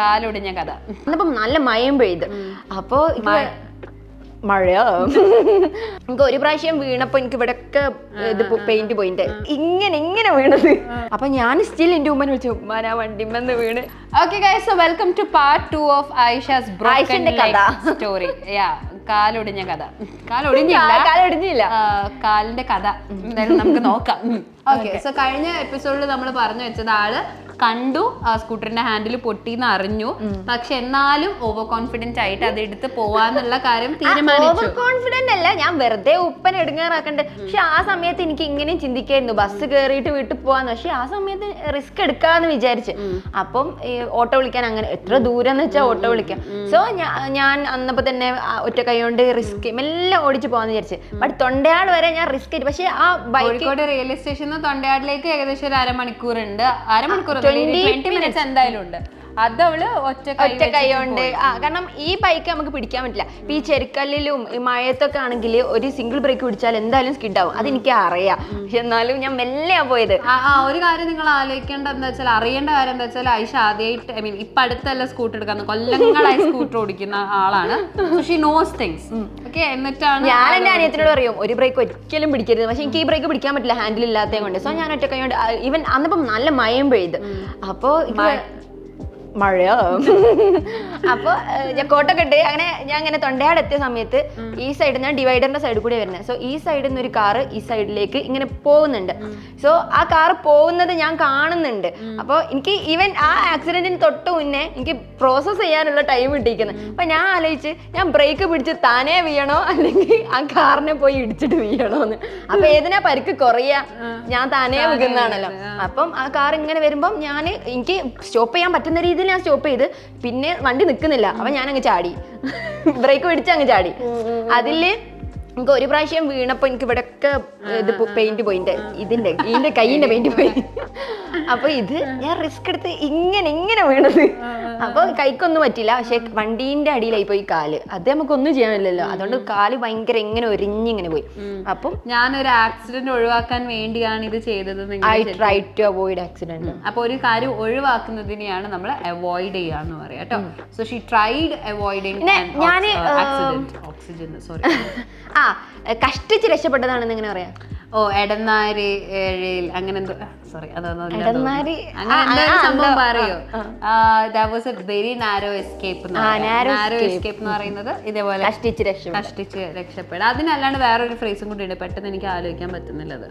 കാലൊടിഞ്ഞ കഥ. അന്നപ്പം നല്ല മയം പെയ്ത്. അപ്പോ മഴയോ? മഴ എനിക്ക് ഒരു പ്രാവശ്യം വീണപ്പോ എനിക്ക് ഇവിടെയൊക്കെ ഇത് പെയിന്റ് പോയിന്റ്. ഇങ്ങനെ ഇങ്ങനെ വീണത്. അപ്പൊ ഞാൻ സ്റ്റിൽ എന്റെ ഉമ്മനെ വിളിച്ചു ഉമ്മാനാ വണ്ടിമെന്ന് വീണ്. Okay guys welcome to part two of Ayisha's broken. Story യാ കാലൊടിഞ്ഞ കഥ. കാലൊടിഞ്ഞില്ല. കാലിന്റെ കഥ. എന്തായാലും നമുക്ക് നോക്കാം. ഓക്കെ സോ കഴിഞ്ഞ എപ്പിസോഡിൽ നമ്മൾ പറഞ്ഞു വെച്ചത് ആൾ കണ്ടു ആ സ്കൂട്ടറിന്റെ ഹാൻഡിൽ പൊട്ടിന്ന് അറിഞ്ഞു. പക്ഷെ എന്നാലും ഓവർ കോൺഫിഡന്റ് ആയിട്ട് അത് എടുത്ത് പോവാന്നുള്ള കാര്യം തീരുമാനിച്ചു. ഓവർ കോൺഫിഡന്റ് അല്ല ഞാൻ വെറുതെ ഉപ്പൻ എടുങ്ങാറാക്കണ്ട്. പക്ഷെ ആ സമയത്ത് എനിക്ക് ഇങ്ങനെയും ചിന്തിക്കായിരുന്നു. ബസ് കയറിയിട്ട് വീട്ടിൽ പോവാന്ന്. പക്ഷെ ആ സമയത്ത് റിസ്ക് എടുക്കാന്ന് വിചാരിച്ച്. അപ്പം ഓട്ടോ വിളിക്കാൻ അങ്ങനെ എത്ര ദൂരം എന്ന് വെച്ചാൽ ഓട്ടോ വിളിക്കാം. സോ ഞാൻ അന്നപ്പോ തന്നെ ഒറ്റ കൈ കൊണ്ട് റിസ്ക് എല്ലാം ഓടിച്ചു പോകാന്ന് വിചാരിച്ച്. ബട്ട് തൊണ്ടയാട് വരെ ഞാൻ റിസ്ക് എടുത്തു പക്ഷേ ആ ബൈക്ക് കോഴിക്കോട് റെയിൽവേ സ്റ്റേഷനിൽ നിന്ന് തൊണ്ടയാടിലേക്ക് ഏകദേശം ഒരു അരമണിക്കൂർ ഉണ്ട് അരമണിക്കൂർ 20 ട്വന്റി മിനിറ്റ്സ് എന്തായാലും ഉണ്ട്. അത് അവൾ ഒറ്റ ഒറ്റ കൈ കൊണ്ട് ആ കാരണം ഈ ബൈക്ക് നമുക്ക് പിടിക്കാൻ പറ്റില്ല. ഇപ്പൊ ഈ ചെരുക്കല്ലിലും ഈ മഴയത്തൊക്കെ ആണെങ്കിൽ ഒരു സിംഗിൾ ബ്രേക്ക് പിടിച്ചാൽ എന്തായാലും സ്കിഡാവും അതെനിക്ക് അറിയാം. പക്ഷെ എന്നാലും ഞാൻ മെല്ലെയാ പോയത്. ആ ആ, ഒരു കാര്യം നിങ്ങൾ ആലോചിക്കേണ്ട എന്താ വെച്ചാൽ അറിയേണ്ട കാര്യം എന്താ വെച്ചാൽ ഐഷ ആദ്യമായിട്ട് ഐ മീൻ ഇപ്പൊ അടുത്തല്ല സ്കൂട്ടർ എടുക്കാൻ കൊല്ലങ്ങളായി സ്കൂട്ടർ ഓടിക്കുന്ന ആളാണ്. ഷീ നോസ് തിങ്സ് ഓക്കെ എന്നിട്ടാണ് ഞാൻ എന്റെ അനിയത്തിനോട് പറയും ഒരു ബ്രേക്ക് ഒരിക്കലും പിടിക്കരുത്. പക്ഷെ എനിക്ക് ഈ ബ്രേക്ക് പിടിക്കാൻ പറ്റില്ല ഹാൻഡിൽ ഇല്ലാത്തത് കൊണ്ട്. സോ ഞാൻ ഒറ്റ കൈ കൊണ്ട് ഈവൻ അന്നിപ്പം നല്ല മയം പെയ്ത്. അപ്പോ മഴ അപ്പൊ കോട്ടൊക്കെ ഇട്ട് അങ്ങനെ ഞാൻ അങ്ങനെ തൊണ്ടയാട് എത്തിയ സമയത്ത് ഈ സൈഡിൽ നിന്ന് ഡിവൈഡറിന്റെ സൈഡിൽ കൂടി വരുന്നത് സോ ഈ സൈഡിൽ നിന്ന് ഒരു കാറ് ഈ സൈഡിലേക്ക് ഇങ്ങനെ പോകുന്നുണ്ട്. സോ ആ കാർ പോകുന്നത് ഞാൻ കാണുന്നുണ്ട്. അപ്പോൾ എനിക്ക് ഈവൻ ആ ആക്സിഡന്റിന് തൊട്ട് മുന്നേ എനിക്ക് പ്രോസസ്സ് ചെയ്യാനുള്ള ടൈം കിട്ടിയിരിക്കുന്നത് അപ്പൊ ഞാൻ ആലോചിച്ച് ഞാൻ ബ്രേക്ക് പിടിച്ച് താനേ വീഴണോ? അല്ലെങ്കിൽ ആ കാറിനെ പോയി ഇടിച്ചിട്ട് വീഴണോ എന്ന് അപ്പൊ ഏതിനാ പരിക്ക് കുറയ. ഞാൻ താനേ വീകുന്നതാണല്ലോ അപ്പം ആ കാർ ഇങ്ങനെ വരുമ്പം ഞാൻ എനിക്ക് സ്റ്റോപ്പ് ചെയ്യാൻ പറ്റുന്ന രീതിയിൽ ഞാൻ സ്റ്റോപ്പ് ചെയ്ത് പിന്നെ വണ്ടി നിൽക്കുന്നില്ല അപ്പൊ ഞാൻ അങ്ങ് ചാടി. ബ്രേക്ക് പിടിച്ച് അങ്ങ് ചാടി. അതിൽ എനിക്ക് ഒരു പ്രാവശ്യം വീണപ്പോൾ എനിക്ക് ഇവിടെയൊക്കെ ഇത് പെയിന്റ് പോയിന്റ്. ഇതിന്റെ ഇതിന്റെ കൈയിന്റെ പെയിന്റ് പോയി. അപ്പൊ ഇത് ഞാൻ റിസ്ക് എടുത്ത് ഇങ്ങനെ ഇങ്ങനെ വീണത്. അപ്പൊ കൈക്കൊന്നും പറ്റില്ല. പക്ഷെ വണ്ടീന്റെ അടിയിലായി പോയി കാൽ. അത് നമുക്കൊന്നും ചെയ്യാനില്ലല്ലോ. അതുകൊണ്ട് കാൽ ഭയങ്കര ഇങ്ങനെ ഒരിഞ്ഞിങ്ങനെ പോയി. അപ്പം ഞാനൊരു ആക്സിഡന്റ് ഒഴിവാക്കാൻ വേണ്ടിയാണ് ഇത് ചെയ്തത് I try to avoid accident അപ്പൊ ഒരു കാര്യം ഒഴിവാക്കുന്നതിനെയാണ് നമ്മൾ അവോയ്ഡ് ചെയ്യാന്ന് പറയാം കേട്ടോ. സോ ഷീ ട്രൈഡ് അവോയ്ഡിങ് ഞാൻ ഓക്സിജൻ സോറി ആ കഷ്ടിച്ച് രക്ഷപ്പെട്ടതാണെന്ന് എങ്ങനെ പറയാം? ഓ എടന്നാര് ഏഴിൽ അങ്ങനെ എന്തോ സോറി അതൊന്നും അങ്ങനെ സംഭവം പറയോ. That was a very narrow escape narrow escape എന്ന് പറയുന്നത് ഇതേപോലെ കഷ്ടിച്ച് കഷ്ടിച്ച് രക്ഷപ്പെടുക അതിനല്ലാണ്ട് വേറൊരു ഫ്രേസും കൂടി ഉണ്ട്. പെട്ടെന്ന് എനിക്ക് ആലോചിക്കാൻ പറ്റുന്നില്ലത്.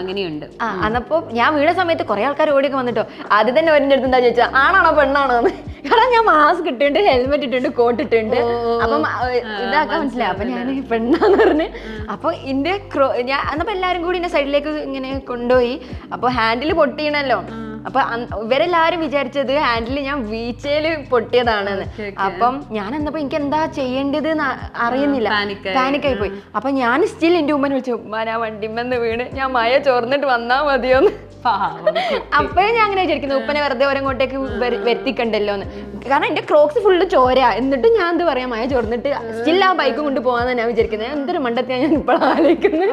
അങ്ങനെയുണ്ട്. അന്നപ്പോ ഞാൻ വീണ സമയത്ത് കുറെ ആൾക്കാർ ഓടിയൊക്കെ വന്നിട്ടോ. ആദ്യം തന്നെ ഒരിന്റെ അടുത്ത് എന്താ ചോദിച്ചാൽ ആണാണോ പെണ്ണാണോ എന്ന്. കാരണം ഞാൻ മാസ്ക് ഇട്ടിട്ടുണ്ട് ഹെൽമെറ്റ് ഇട്ടിട്ടുണ്ട് കോട്ട് ഇട്ടിട്ടുണ്ട്. അപ്പം ഇതാക്കാൻ മനസ്സിലായി അപ്പൊ ഞാൻ പെണ്ണാന്ന് പറഞ്ഞ് അപ്പൊ എന്റെ ക്രോ ഞാൻ അന്നപ്പോ എല്ലാരും കൂടി എന്റെ സൈഡിലേക്ക് ഇങ്ങനെ കൊണ്ടുപോയി. അപ്പൊ ഹാൻഡിൽ പൊട്ടിയണല്ലോ. അപ്പൊ ഇവരെല്ലാരും വിചാരിച്ചത് ഹാൻഡിൽ ഞാൻ വീഴ്ചയിൽ പൊട്ടിയതാണെന്ന്. അപ്പം ഞാൻ എന്നപ്പോ എനിക്ക് എന്താ ചെയ്യേണ്ടത് അറിയുന്നില്ല പാനിക്കായി പോയി അപ്പൊ ഞാൻ സ്റ്റിൽ എന്റെ ഉമ്മനെ വിളിച്ചു ഉമ്മാനാ വണ്ടിമെന്ന് വീണ് ഞാൻ മഴ ചോർന്നിട്ട് വന്നാ മതിയോന്ന്. അപ്പഴും ഞാൻ അങ്ങനെ വിചാരിക്കുന്നു ഉപ്പനെ വെറുതെ ഓരോങ്ങോട്ടേക്ക് വരുത്തിക്കണ്ടല്ലോ എന്ന് കാരണം എന്റെ ക്രോക്സ് ഫുള്ള് ചോര. എന്നിട്ട് ഞാൻ എന്ത് പറയാ മഴ ചോർന്നിട്ട് സ്റ്റിൽ ആ ബൈക്കും കൊണ്ട് പോവാന്ന് ഞാൻ വിചാരിക്കുന്നത് എന്തൊരു മണ്ടത്തിനാ ഞാൻ ഇപ്പോൾ ആലോചിക്കുന്നത്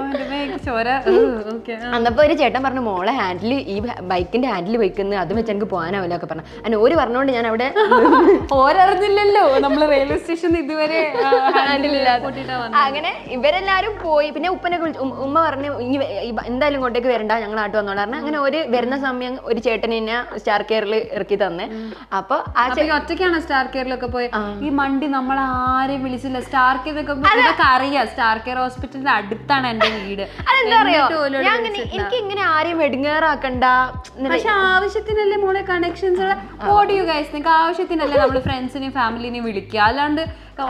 അന്നപ്പോ ഒരു ചേട്ടൻ പറഞ്ഞു മോളെ ഹാൻഡിൽ ഈ ബൈക്കിന്റെ ഹാൻഡിൽ വയ്ക്കുന്നത് അത് വെച്ച് എനിക്ക് പോകാനാവില്ല ഒക്കെ പറഞ്ഞു. അങ്ങനെ ഓര് പറഞ്ഞുകൊണ്ട് ഞാൻ അവിടെ ഓരറിഞ്ഞില്ലല്ലോ. നമ്മൾ റെയിൽവേ സ്റ്റേഷനിൽ ഇതുവരെ അങ്ങനെ ഇവരെല്ലാരും പോയി. പിന്നെ ഉപ്പനെ ഉമ്മ പറഞ്ഞു ഇനി എന്തായാലും ഇങ്ങോട്ടേക്ക് വരണ്ട ഞങ്ങൾ ആട്ട് വന്നോളാം പറഞ്ഞു അങ്ങനെ ഒരു വരുന്ന സമയം ഒരു ചേട്ടൻ എന്നെ സ്റ്റാർ കെയറിൽ ഇറക്കി തന്നെ. അപ്പൊ ആ ചേച്ചി ഒറ്റയ്ക്കാണ് സ്റ്റാർ കെയറിലൊക്കെ പോയി? ഈ മണ്ടി നമ്മൾ ആരെയും വിളിച്ചില്ല. സ്റ്റാർ കെയറിലൊക്കെ പോയി ഇതൊക്കെ അറിയാം. സ്റ്റാർ കെയർ ഹോസ്പിറ്റലിന്റെ അടുത്താണ് എന്റെ വീട്. അതെന്താ അറിയോ? ഞാൻ എനിക്ക് ഇങ്ങനെ ആരെയും വെടുങ്ങേറാക്കണ്ട പക്ഷെ ആവശ്യത്തിനല്ലേ മോളെ കണക്ഷൻസ് ഓഡിയോ ഗൈസ് നിങ്ങൾക്ക് ആവശ്യത്തിനല്ലേ നമ്മൾ ഫ്രണ്ട്സിനെയും ഫാമിലിനെയും വിളിക്കുക? അല്ലാണ്ട്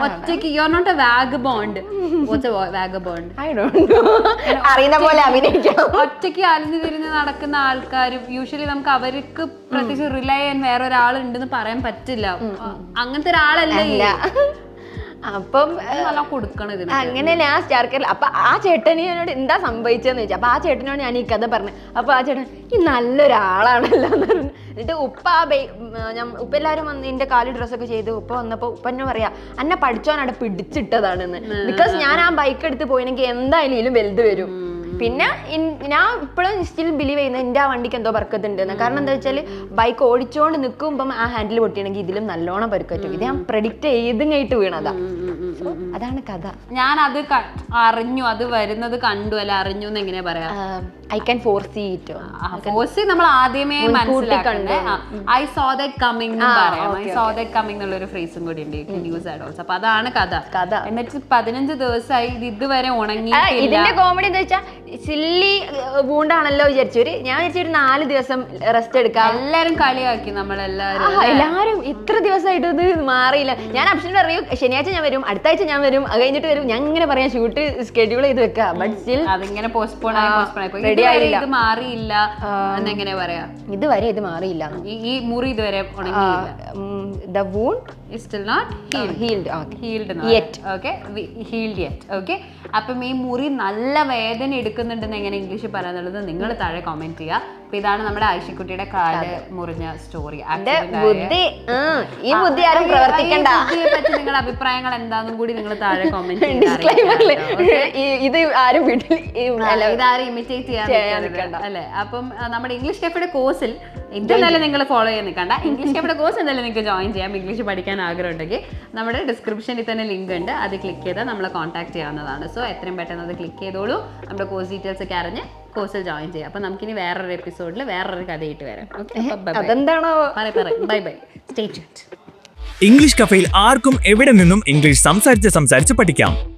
ഒറ്റയ്ക്ക് you are not a vagabond vagabond. അറിയുന്ന പോലെ അഭിനയിക്കാം. ഒറ്റയ്ക്ക് അലിഞ്ഞു തിരിഞ്ഞ് നടക്കുന്ന ആൾക്കാരും യൂഷ്വലി നമുക്ക് അവർക്ക് പ്രത്യേകിച്ച് റിലൈ ചെയ്യാൻ വേറെ ഒരാളുണ്ടെന്ന് പറയാൻ പറ്റില്ല. അങ്ങനത്തെ ഒരാളല്ലേ. അപ്പം അങ്ങനെ ഞാൻ സ്റ്റാർ കേരള. അപ്പൊ ആ ചേട്ടനെ എന്നോട് എന്താ സംഭവിച്ചതെന്ന് ചോദിച്ചു അപ്പൊ ആ ചേട്ടനോട് ഞാൻ ഈ കഥ പറഞ്ഞു അപ്പൊ ആ ചേട്ടൻ ഈ നല്ലൊരാളാണല്ലോ എന്ന് പറഞ്ഞു. എന്നിട്ട് ഉപ്പ ആ ബൈ ഞാൻ ഉപ്പ എല്ലാരും വന്ന് എന്റെ കാലി ഡ്രസ്സൊക്കെ ചെയ്ത് ഉപ്പ വന്നപ്പോ ഉപ്പ എന്നെ പറയാ അന്നെ പഠിച്ചോൻ അവിടെ പിടിച്ചിട്ടതാണെന്ന്. ബിക്കോസ് ഞാൻ ആ ബൈക്ക് എടുത്ത് പോയിനെങ്കിൽ എന്തായാലും വലുത് വരും. പിന്നെ ഞാൻ ഇപ്പോഴും സ്റ്റിൽ ബിലീവ് ചെയ്യുന്നത് എന്റെ ആ വണ്ടിക്ക് എന്തോ ബർക്കത്തുണ്ട് എന്ന് കാരണം എന്താ വെച്ചാൽ ബൈക്ക് ഓടിച്ചോണ്ട് നിൽക്കുമ്പം ആ ഹാൻഡിൽ പൊട്ടിയാണെങ്കിൽ ഇതിലും നല്ലോണം പരുക്കറ്റും ഇത് ഞാൻ പ്രഡിക്റ്റ് ചെയ്തും കഴിഞ്ഞിട്ട് വീണതാ. അതാണ് കഥ. ഞാൻ അത് അറിഞ്ഞു അത് വരുന്നത് കണ്ടു അല്ല അറിഞ്ഞു എന്ന് എങ്ങനെയാ പറയാ? I can foresee it force നമ്മൾ ആദ്യമേ മനസ്സിലാക്കണ്ടേ ഐ സോ ദാറ്റ് കമ്മിങ് പറയാം. ഐ സോ ദാറ്റ് കമ്മിങ് എന്നുള്ള ഒരു ഫ്രേസും കൂടി ഉണ്ട് ന്യൂസ് ആഡോൾസ് അപ്പൊ അതാണ് കഥ. കഥ. എന്നിട്ട് പതിനഞ്ച് ദിവസമായി ഇത് ഇതുവരെ ഉണങ്ങി ഇതിന്റെ കോമഡി എന്താ വെച്ചാൽ സില്ലി വൂണ്ടാണല്ലോ വിചാരിച്ചു. ഒരു ഞാൻ വിചാരിച്ചു ഒരു നാല് ദിവസം റെസ്റ്റ് എടുക്കാം. എല്ലാരും കളിയാക്കി നമ്മളെല്ലാരും എല്ലാരും ഇത്ര ദിവസമായിട്ട് ഇത് മാറിയില്ല. ഞാൻ അപ്ഷൻ പറയും ശനിയാഴ്ച ഞാൻ വരും അടുത്ത ആഴ്ച ഞാൻ വരും അത് കഴിഞ്ഞിട്ട് വരും. ഞാൻ ഇങ്ങനെ പറയാം ഷൂട്ട് സ്കെഡ്യൂൾ ചെയ്ത് വെക്കാം. ബട്ട് സ്റ്റിൽ അതിങ്ങനെ പോസ്റ്റ്പോൺ ആയി പോസ്റ്റ്പോൺ ആയി. ആയില്ല. ഇത് മാറിയില്ല എന്നെങ്ങനെ പറയാ? ഇതുവരെ ഇത് മാറിയില്ല. ഈ- മുറി ഇതുവരെ ഉണങ്ങിയില്ല. The wound still not healed healed yet okay healed yet okay അപ്പം ഈ മുറി നല്ല വേദന എടുക്കുന്നുണ്ടെന്ന് എങ്ങനെ ഇംഗ്ലീഷിൽ പറയാന്നുള്ളത് നിങ്ങൾ താഴെ കമന്റ് ചെയ്യുക. അപ്പൊ ഇതാണ് നമ്മുടെ ആയിഷക്കുട്ടിയുടെ കാൽ മുറിഞ്ഞ സ്റ്റോറി ബുദ്ധി ഈ ബുദ്ധി ആരും പ്രവർത്തിക്കണ്ട. പറ്റി നിങ്ങളുടെ അഭിപ്രായങ്ങൾ എന്താന്നും കൂടി നിങ്ങൾ താഴെ കോമെന്റ് ഇത് ആരും വീട്ടിൽ ഇമിറ്റേറ്റ് ചെയ്യാൻ അല്ലെ അപ്പം നമ്മുടെ ഇംഗ്ലീഷ് കഫയുടെ കോഴ്സിൽ ഇതെന്തായാലും നിങ്ങൾ ഫോളോ ചെയ്യാൻ നിൽക്കണ്ട. ഇംഗ്ലീഷ് കഫയുടെ കോഴ്സ് എന്തായാലും നിങ്ങൾക്ക് ജോയിൻ ചെയ്യാം. ഇംഗ്ലീഷ് പഠിക്കാൻ ആഗ്രഹം ഉണ്ടെങ്കിൽ നമ്മുടെ ഡിസ്ക്രിപ്ഷനിൽ തന്നെ ലിങ്ക് ഉണ്ട്. അത് ക്ലിക്ക് ചെയ്താൽ നമ്മളെ കോൺടാക്ട് ചെയ്യാവുന്നതാണ്. സോ എത്രയും പെട്ടെന്ന് അത് ക്ലിക്ക് ചെയ്തോളൂ. നമ്മുടെ കോഴ്സ് ഡീറ്റെയിൽസ് ഒക്കെ അറിഞ്ഞ് കോഴ്സിൽ ജോയിൻ ചെയ്യാം. അപ്പം നമുക്കിനി വേറൊരു എപ്പിസോഡിൽ വേറൊരു കഥയിട്ട് വരാം. ഓക്കെ അതെന്താണോ? ബൈ ബൈ സ്റ്റേ ഇംഗ്ലീഷ് കഫയിൽ ആർക്കും എവിടെ നിന്നും ഇംഗ്ലീഷ് സംസാരിച്ച് സംസാരിച്ച് പഠിക്കാം.